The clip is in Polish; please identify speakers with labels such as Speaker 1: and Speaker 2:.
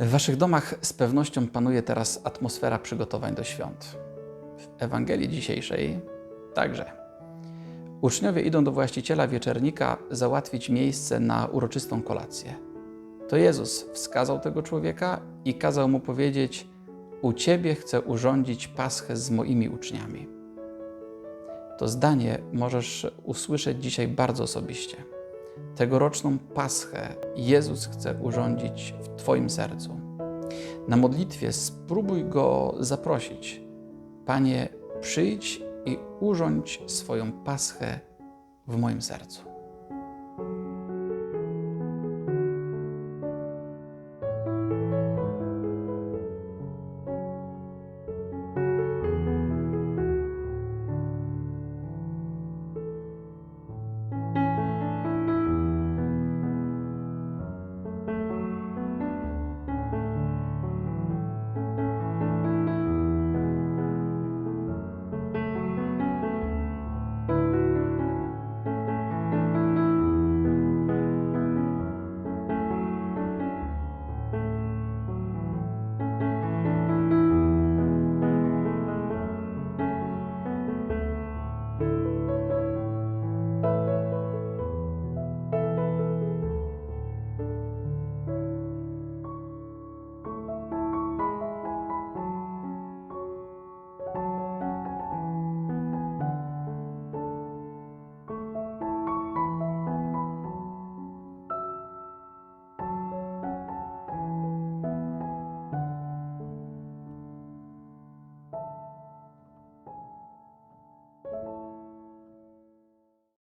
Speaker 1: W Waszych domach z pewnością panuje teraz atmosfera przygotowań do świąt. W Ewangelii dzisiejszej także. Uczniowie idą do właściciela wieczernika załatwić miejsce na uroczystą kolację. To Jezus wskazał tego człowieka i kazał mu powiedzieć: U ciebie chcę urządzić paschę z moimi uczniami. To zdanie możesz usłyszeć dzisiaj bardzo osobiście. Tegoroczną paschę Jezus chce urządzić w Twoim sercu. Na modlitwie spróbuj go zaprosić. Panie, przyjdź i urządź swoją paschę w moim sercu.